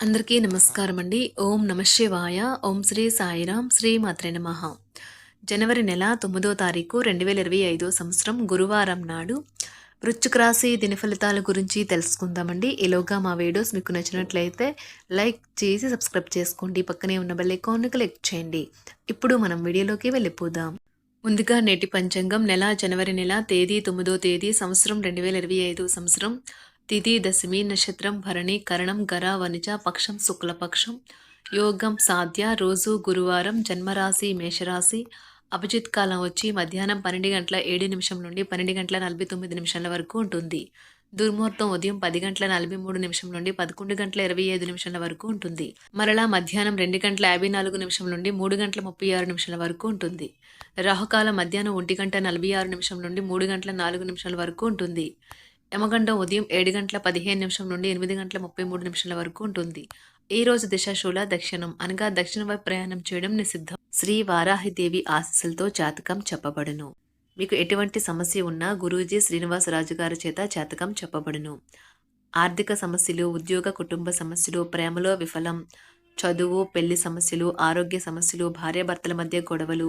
అందరికీ నమస్కారం అండి ఓం నమ శివాయ. ఓం శ్రీ సాయిరాం. శ్రీ మాత్రే నమ. జనవరి నెల తొమ్మిదో తారీఖు రెండు వేల ఇరవై ఐదో సంవత్సరం గురువారం నాడు వృశ్చిక రాశి దిన ఫలితాల గురించి తెలుసుకుందామండి. ఈలోగా మా వీడియోస్ మీకు నచ్చినట్లయితే లైక్ చేసి సబ్స్క్రైబ్ చేసుకోండి. పక్కనే ఉన్న బెల్ ఐకాన్ను క్లిక్ చేయండి. ఇప్పుడు మనం వీడియోలోకి వెళ్ళిపోదాం. ముందుగా నేటి పంచాంగం. నెల జనవరి నెల తేదీ తొమ్మిదో తేదీ సంవత్సరం రెండు వేల ఇరవై ఐదు సంవత్సరం. తిథి దశమి నక్షత్రం భరణి కరణం గర వనిజ పక్షం శుక్లపక్షం యోగం సాధ్య రోజు గురువారం జన్మరాశి మేషరాశి. అభిజిత్ కాలం వచ్చి మధ్యాహ్నం పన్నెండు గంటల ఏడు నిమిషం నుండి పన్నెండు గంటల నలభై తొమ్మిది నిమిషాల వరకు ఉంటుంది. దుర్ముహూర్తం ఉదయం పది గంటల నలభై మూడు నిమిషం నుండి పదకొండు గంటల ఇరవై ఐదు నిమిషాల వరకు ఉంటుంది. మరలా మధ్యాహ్నం రెండు గంటల యాభై నాలుగు నిమిషం నుండి మూడు గంటల ముప్పై ఆరు నిమిషాల వరకు ఉంటుంది. రాహుకాలం మధ్యాహ్నం ఒంటి గంట నలభై ఆరు నిమిషం నుండి మూడు గంటల నాలుగు నిమిషాల వరకు ఉంటుంది. యమగండం ఉదయం ఏడు గంటల పదిహేను నిమిషం నుండి ఎనిమిది గంటల ముప్పై మూడు నిమిషాల వరకు ఉంటుంది. ఈ రోజు దిశాశూల దక్షిణం అనగా దక్షిణ వైపు ప్రయాణం చేయడం నిషిద్ధం. శ్రీ వారాహిదేవి ఆశీస్సులతో జాతకం చెప్పబడును. మీకు ఎటువంటి సమస్య ఉన్నా గురూజీ శ్రీనివాసరాజు గారి చేత జాతకం చెప్పబడును. ఆర్థిక సమస్యలు ఉద్యోగ కుటుంబ సమస్యలు ప్రేమలో విఫలం చదువు పెళ్ళి సమస్యలు ఆరోగ్య సమస్యలు భార్యాభర్తల మధ్య గొడవలు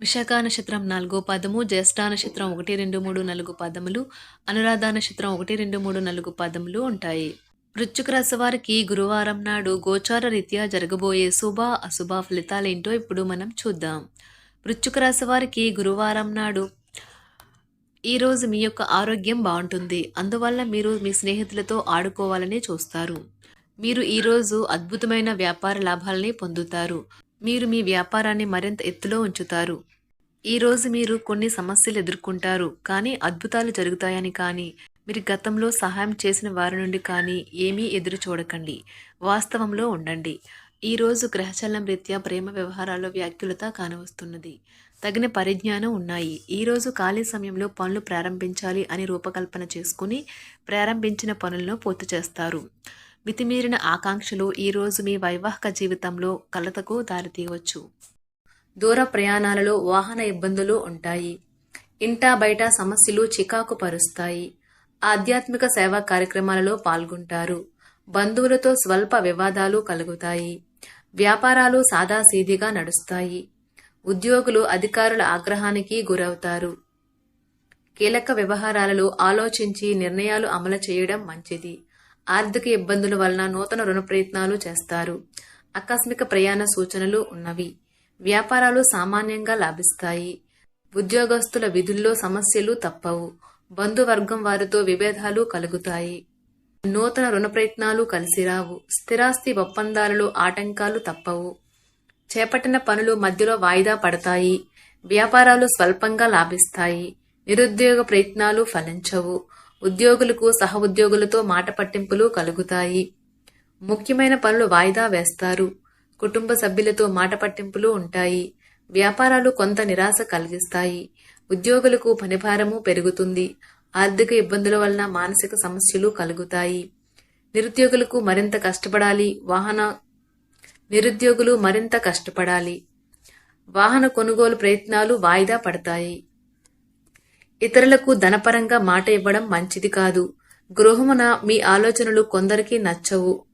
విశాఖ నక్షత్రం నాలుగో పదము జ్యేష్ఠ నక్షత్రం ఒకటి రెండు మూడు నాలుగు పదములు అనురాధ నక్షత్రం ఒకటి రెండు మూడు నాలుగు పదములు ఉంటాయి. వృశ్చిక రాశి వారికి గురువారం నాడు గోచార రీత్యా జరగబోయే శుభ అశుభ ఫలితాలేంటో ఇప్పుడు మనం చూద్దాం. వృశ్చిక రాశి వారికి గురువారం నాడు ఈరోజు మీ యొక్క ఆరోగ్యం బాగుంటుంది. అందువల్ల మీరు మీ స్నేహితులతో ఆడుకోవాలని చూస్తారు. మీరు ఈరోజు అద్భుతమైన వ్యాపార లాభాలని పొందుతారు. మీరు మీ వ్యాపారాన్ని మరింత ఎత్తులో ఉంచుతారు. ఈరోజు మీరు కొన్ని సమస్యలు ఎదుర్కొంటారు కానీ అద్భుతాలు జరుగుతాయని కానీ మీరు గతంలో సహాయం చేసిన వారి నుండి కానీ ఏమీ ఎదురు చూడకండి. వాస్తవంలో ఉండండి. ఈరోజు గ్రహచలనం రీత్యా ప్రేమ వ్యవహారాల్లో వ్యాఖ్యులత కానవస్తున్నది. తగిన పరిజ్ఞానం ఉన్నాయి. ఈరోజు ఖాళీ సమయంలో పనులు ప్రారంభించాలి అని రూపకల్పన చేసుకుని ప్రారంభించిన పనులను పూర్తి చేస్తారు. మితిమీరిన ఆకాంక్షలు ఈరోజు మీ వైవాహిక జీవితంలో కలతకు దారితీయవచ్చు. దూర ప్రయాణాలలో వాహన ఇబ్బందులు ఉంటాయి. ఇంటా బయట సమస్యలు చికాకు పరుస్తాయి. ఆధ్యాత్మిక సేవా కార్యక్రమాలలో పాల్గొంటారు. బంధువులతో స్వల్ప వివాదాలు కలుగుతాయి. వ్యాపారాలు సాదాసీదిగా నడుస్తాయి. ఉద్యోగులు అధికారుల ఆగ్రహానికి గురవుతారు. కీలక వ్యవహారాలలో ఆలోచించి నిర్ణయాలు అమలు చేయడం మంచిది. ఆర్థిక ఇబ్బందుల వలన నూతన రుణ ప్రయత్నాలు చేస్తారు. ఆకస్మిక ప్రయాణ సూచనలు ఉన్నవి. వ్యాపారాలు సామాన్యంగా లాభిస్తాయి. ఉద్యోగస్తుల విధుల్లో సమస్యలు తప్పవు. బంధువర్గం వారితో విభేదాలు కలుగుతాయి. నూతన రుణ ప్రయత్నాలు కలిసిరావు స్థిరాస్తి ఒప్పందాలలో ఆటంకాలు తప్పవు. చేపట్టిన పనులు మధ్యలో వాయిదా పడతాయి. వ్యాపారాలు స్వల్పంగా లాభిస్తాయి. నిరుద్యోగ ప్రయత్నాలు ఫలించవు. ఉద్యోగులకు సహ ఉద్యోగులతో మాట పట్టింపులు కలుగుతాయి. ముఖ్యమైన పనులు వాయిదా వేస్తారు. కుటుంబ సభ్యులతో మాట పట్టింపులు ఉంటాయి. వ్యాపారాలు కొంత నిరాశ కలిగిస్తాయి. ఉద్యోగులకు పనిభారము పెరుగుతుంది. ఆర్థిక ఇబ్బందుల వలన మానసిక సమస్యలు కలుగుతాయి. నిరుద్యోగులకు మరింత కష్టపడాలి. వాహన నిరుద్యోగులు మరింత కష్టపడాలి. వాహన కొనుగోలు ప్రయత్నాలు వాయిదా పడతాయి. ఇతరులకు ధనపరంగా మాట ఇవ్వడం మంచిది కాదు. గృహమున మీ ఆలోచనలు కొందరికి నచ్చవు.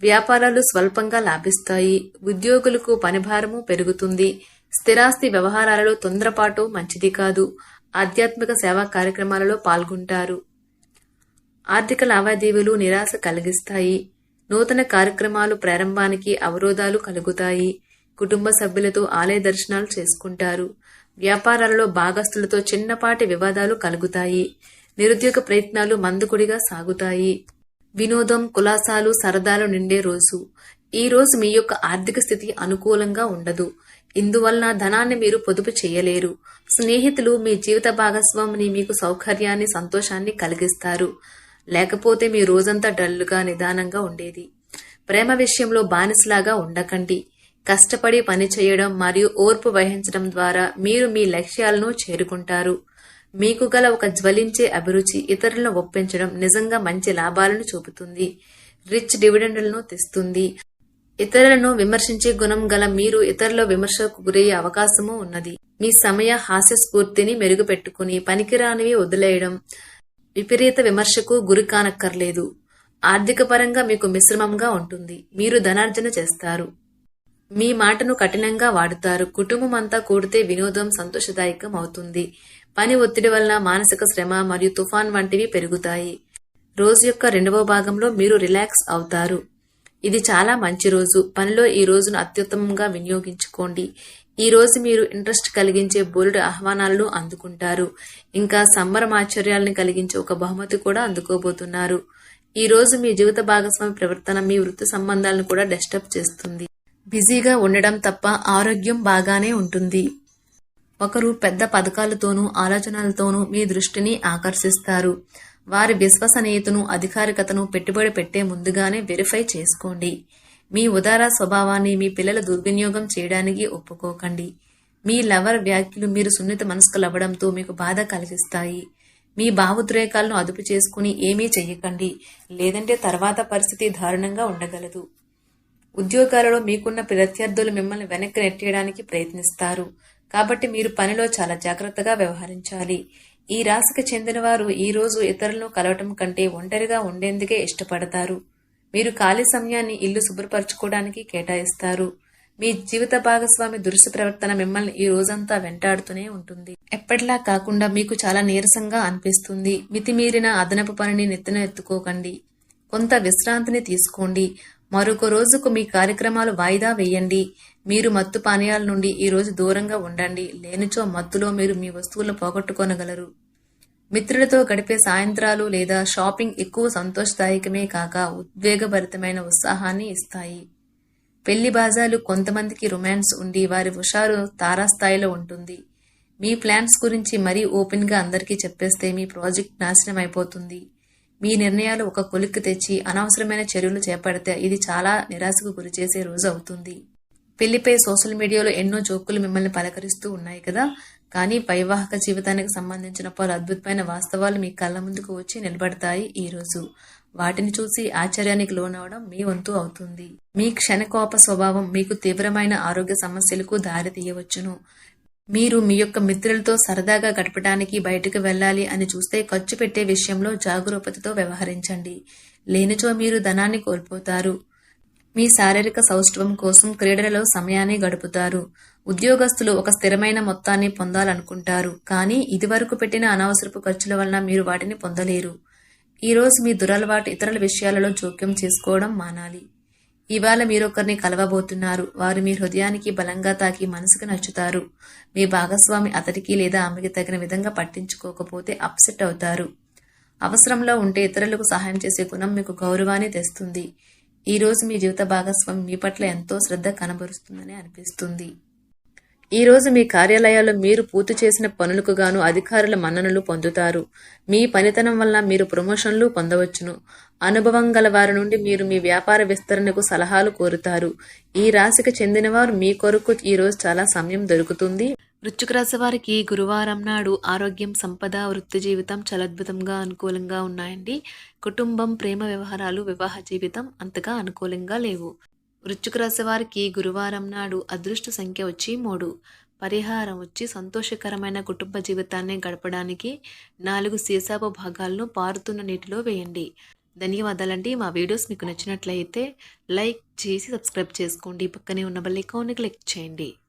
వ్యాపారాలు స్వల్పంగా లాభిస్తాయి. ఉద్యోగులకు పనిభారము పెరుగుతుంది. స్థిరాస్తి వ్యవహారాలలో తొందరపాటు మంచిది కాదు. ఆధ్యాత్మిక సేవా కార్యక్రమాలలో పాల్గొంటారు. ఆర్థిక లావాదేవీలు నిరాశ కలిగిస్తాయి. నూతన కార్యక్రమాలు ప్రారంభానికి అవరోధాలు కలుగుతాయి. కుటుంబ సభ్యులతో ఆలయ దర్శనాలు చేసుకుంటారు. వ్యాపారాలలో భాగస్తులతో చిన్నపాటి వివాదాలు కలుగుతాయి. నిరుద్యోగ ప్రయత్నాలు మందుకుడిగా సాగుతాయి. వినోదం కులాసాలు సరదాలు నిండే రోజు. ఈ రోజు మీ యొక్క ఆర్థిక స్థితి అనుకూలంగా ఉండదు. ఇందువలన ధనాన్ని మీరు పొదుపు చేయలేరు. స్నేహితులు మీ జీవిత భాగస్వామిని మీకు సౌకర్యాన్ని సంతోషాన్ని కలిగిస్తారు. లేకపోతే మీ రోజంతా డల్లుగా నిదానంగా ఉండేది. ప్రేమ విషయంలో బానిసలాగా ఉండకండి. కష్టపడి పని చేయడం మరియు ఓర్పు వహించడం ద్వారా మీరు మీ లక్ష్యాలను చేరుకుంటారు. మీకు గల ఒక జ్వలించే అభిరుచి ఇతరులను ఒప్పించడం నిజంగా మంచి లాభాలను చూపుతుంది. రిచ్ డివిడెండ్లను తెస్తుంది. ఇతరులను విమర్శించే గుణం గల మీరు ఇతరుల విమర్శకు గురయ్యే అవకాశము ఉన్నది. మీ సమయ హాస్య స్ఫూర్తిని మెరుగుపెట్టుకుని పనికిరానివి వదిలేయడం విపరీత విమర్శకు గురి కానక్కర్లేదు. ఆర్థిక పరంగా మీకు మిశ్రమంగా ఉంటుంది. మీరు ధనార్జన చేస్తారు. మీ మాటను కఠినంగా వాడుతారు. కుటుంబం అంతా కూడితే వినోదం సంతోషదాయకం అవుతుంది. పని ఒత్తిడి వలన మానసిక శ్రమ మరియు తుఫాన్ వంటివి పెరుగుతాయి. రోజు యొక్క రెండవ భాగంలో మీరు రిలాక్స్ అవుతారు. ఇది చాలా మంచి రోజు. పనిలో ఈ రోజును అత్యుత్తమంగా వినియోగించుకోండి. ఈ రోజు మీరు ఇంట్రెస్ట్ కలిగించే బోల్డ్ ఆహ్వానాలను అందుకుంటారు. ఇంకా సంబరమాశ్చర్యాలను కలిగించే ఒక బహుమతి కూడా అందుకోబోతున్నారు. ఈ రోజు మీ జీవిత భాగస్వామి ప్రవర్తన మీ వృత్తి సంబంధాలను కూడా డిస్టర్బ్ చేస్తుంది. బిజీగా ఉండడం తప్ప ఆరోగ్యం బాగానే ఉంటుంది. ఒకరు పెద్ద పథకాలతోనూ ఆలోచనలతోనూ మీ దృష్టిని ఆకర్షిస్తారు. వారి విశ్వసనీయతను అధికారికతను పెట్టుబడి పెట్టే ముందుగానే వెరిఫై చేసుకోండి. మీ ఉదార స్వభావాన్ని మీ పిల్లల దుర్వినియోగం చేయడానికి ఒప్పుకోకండి. మీ లవర్ వ్యాఖ్యలు మీరు సున్నిత మనస్కులవ్వడంతో మీకు బాధ కలిగిస్తాయి. మీ భావోద్రేకాలను అదుపు చేసుకుని ఏమీ చెయ్యకండి. లేదంటే తర్వాత పరిస్థితి దారుణంగా ఉండగలదు. ఉద్యోగాలలో మీకున్న ప్రత్యర్థులు మిమ్మల్ని వెనక్కి నెట్టేయడానికి ప్రయత్నిస్తారు. కాబట్టి మీరు పనిలో చాలా జాగ్రత్తగా వ్యవహరించాలి. ఈ రాశికి చెందిన వారు ఈ రోజు ఇతరులను కలవటం కంటే ఒంటరిగా ఉండేందుకే ఇష్టపడతారు. మీరు ఖాళీ సమయాన్ని ఇల్లు శుభ్రపరచుకోవడానికి కేటాయిస్తారు. మీ జీవిత భాగస్వామి దురుసు ప్రవర్తన మిమ్మల్ని ఈ రోజంతా వెంటాడుతూనే ఉంటుంది. ఎప్పటిలా కాకుండా మీకు చాలా నీరసంగా అనిపిస్తుంది. మితిమీరిన అదనపు పనిని నెత్తిన ఎత్తుకోకండి. కొంత విశ్రాంతిని తీసుకోండి. మరొక రోజుకు మీ కార్యక్రమాలు వాయిదా వేయండి. మీరు మత్తు పానీయాల నుండి ఈ రోజు దూరంగా ఉండండి. లేనిచో మత్తులో మీరు మీ వస్తువులను పోగొట్టుకోనగలరు. మిత్రులతో గడిపే సాయంత్రాలు లేదా షాపింగ్ ఎక్కువ సంతోషదాయకమే కాక ఉద్వేగభరితమైన ఉత్సాహాన్ని ఇస్తాయి. పెళ్ళి బాజాలు కొంతమందికి రొమాన్స్ ఉండి వారి హుషారు తారాస్థాయిలో ఉంటుంది. మీ ప్లాన్స్ గురించి మరీ ఓపెన్గా అందరికీ చెప్పేస్తే మీ ప్రాజెక్ట్ నాశనం అయిపోతుంది మీ నిర్ణయాలు ఒక కొలిక్కి తెచ్చి అనవసరమైన చర్యలు చేపడితే ఇది చాలా నిరాశకు గురిచేసే రోజు అవుతుంది. పెళ్ళిపై సోషల్ మీడియాలో ఎన్నో జోకులు మిమ్మల్ని పలకరిస్తూ ఉన్నాయి కదా? కానీ వైవాహిక జీవితానికి సంబంధించిన పలు అద్భుతమైన వాస్తవాలు మీ కళ్ళ ముందుకు వచ్చి నిలబడతాయి ఈ రోజు. వాటిని చూసి ఆశ్చర్యానికి లోనవడం మీ వంతు అవుతుంది. మీ క్షణకోప స్వభావం మీకు తీవ్రమైన ఆరోగ్య సమస్యలకు దారి తీయవచ్చును. మీరు మీ యొక్క మిత్రులతో సరదాగా గడపడానికి బయటకు వెళ్ళాలి అని చూస్తే ఖర్చు పెట్టే విషయంలో జాగరూకతతో వ్యవహరించండి. లేనిచో మీరు ధనాన్ని కోల్పోతారు. మీ శారీరక సౌష్ఠవం కోసం క్రీడలలో సమయాన్ని గడుపుతారు. ఉద్యోగస్తులు ఒక స్థిరమైన మొత్తాన్ని పొందాలనుకుంటారు. కానీ ఇదివరకు పెట్టిన అనవసరపు ఖర్చుల వలన మీరు వాటిని పొందలేరు. ఈరోజు మీ దురలవాటు ఇతరుల విషయాలలో జోక్యం చేసుకోవడం మానాలి. ఇవాళ మీరొకరిని కలవబోతున్నారు. వారు మీ హృదయానికి బలంగా తాకి మనసుకు నచ్చుతారు. మీ భాగస్వామి అతడికి లేదా ఆమెకి తగిన విధంగా పట్టించుకోకపోతే అప్సెట్ అవుతారు. అవసరంలో ఉంటే ఇతరులకు సహాయం చేసే గుణం మీకు గౌరవాన్ని తెస్తుంది. ఈ రోజు మీ జీవిత భాగస్వామి మీ పట్ల ఎంతో శ్రద్ధ కనబరుస్తుందని అనిపిస్తుంది. ఈ రోజు మీ కార్యాలయాల్లో మీరు పూర్తి చేసిన పనులకు గాను అధికారుల మన్ననలు పొందుతారు. మీ పనితనం వల్ల మీరు ప్రమోషన్లు పొందవచ్చును. అనుభవం గల వారి నుండి మీరు మీ వ్యాపార విస్తరణకు సలహాలు కోరుతారు. ఈ రాశికి చెందినవారు మీ కొరకు ఈ రోజు చాలా సమయం దొరుకుతుంది. వృశ్చిక రాశి వారికి గురువారం నాడు ఆరోగ్యం సంపద వృత్తి జీవితం చాలా అద్భుతంగా అనుకూలంగా ఉన్నాయండి. కుటుంబం ప్రేమ వ్యవహారాలు వివాహ జీవితం అంతగా అనుకూలంగా లేవు. వృశ్చిక రాశి వారికి గురువారం నాడు అదృష్ట సంఖ్య వచ్చి మూడు. పరిహారం వచ్చి సంతోషకరమైన కుటుంబ జీవితాన్ని గడపడానికి నాలుగు సీసాపు భాగాలను పారుతున్న నీటిలో వేయండి. ధన్యవాదాలండి. మా వీడియోస్ మీకు నచ్చినట్లయితే లైక్ చేసి సబ్స్క్రైబ్ చేసుకోండి. పక్కనే ఉన్న బెల్ ఐకాన్ని క్లిక్ చేయండి.